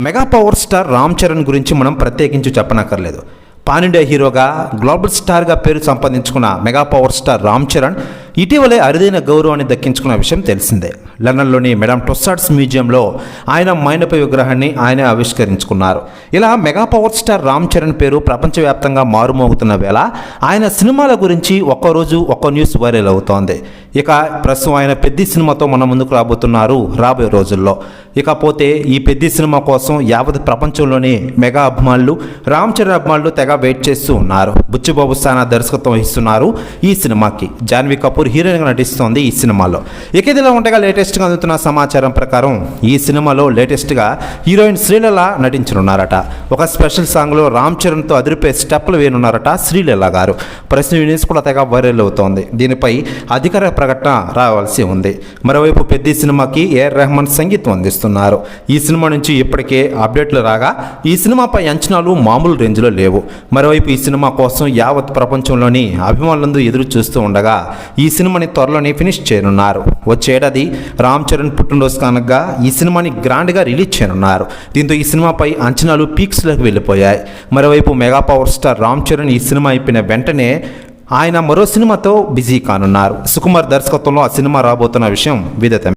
Mega power star Ram Charan గురించి మనం ప్రత్యేకించి చెప్పనక్కర్లేదు. పాన్ ఇండియా హీరోగా గ్లోబల్ స్టార్గా పేరు సంపాదించుకున్న mega power star Ram Charan ఇటీవలే అరుదైన గౌరవాన్ని దక్కించుకున్న విషయం తెలిసిందే. లండన్లోని మేడం టొస్సాడ్స్ మ్యూజియంలో ఆయన మైనపై విగ్రహాన్ని ఆయన ఆవిష్కరించుకున్నారు. ఇలా mega power star Ram Charan పేరు ప్రపంచవ్యాప్తంగా మారుమోగుతున్న వేళ ఆయన సినిమాల గురించి ఒక్కరోజు ఒక్క న్యూస్ వైరల్ అవుతోంది. ఇక ప్రస్తుతం ఆయన పెద్ద సినిమాతో మన ముందుకు రాబోతున్నారు రాబోయే రోజుల్లో. ఇకపోతే ఈ పెద్ద సినిమా కోసం యావత్ ప్రపంచంలోని మెగా అభిమానులు రామ్ చరణ్ అభిమానులు తెగ వెయిట్ చేస్తూ ఉన్నారు. బుచ్చిబాబు స్థానా దర్శకత్వం వహిస్తున్నారు ఈ సినిమాకి. జాన్వీ కపూర్ హీరోయిన్గా నటిస్తోంది ఈ సినిమాలో. ఇక ఇదిలా ఉండగా లేటెస్ట్గా అందుతున్న సమాచారం ప్రకారం ఈ సినిమాలో లేటెస్ట్గా హీరోయిన్ శ్రీలల నటించనున్నారట. ఒక స్పెషల్ సాంగ్లో రామ్ చరణ్తో అదిరిపే స్టెప్లు వేయనున్నారట శ్రీలీల గారు. ప్రశ్న యూనిస్ కూడా తెగ వైరల్ అవుతోంది. దీనిపై అధికార ప్రకటన రావాల్సి ఉంది. మరోవైపు పెద్ద సినిమాకి ఏఆర్ రెహమాన్ సంగీతం అందిస్తున్నారు. ఈ సినిమా నుంచి ఇప్పటికే అప్డేట్లు రాగా ఈ సినిమాపై అంచనాలు మామూలు రేంజ్లో లేవు. మరోవైపు ఈ సినిమా కోసం యావత్ ప్రపంచంలోని అభిమానులందరూ ఎదురు చూస్తూ ఉండగా ఈ సినిమాని త్వరలోనే ఫినిష్ చేయనున్నారు. వచ్చేడాది రామ్ చరణ్ పుట్టినరోజు కానుకగా ఈ సినిమాని గ్రాండ్గా రిలీజ్ చేయనున్నారు. దీంతో ఈ సినిమాపై అంచనాలు పీక్స్లోకి వెళ్ళిపోయాయి. మరోవైపు mega power star Ram Charan ఈ సినిమా అయిపోయిన వెంటనే ఆయన మరో సినిమాతో బిజీ కానున్నారు. సుకుమార్ దర్శకత్వంలో ఆ సినిమా రాబోతున్న విషయం విదితమే.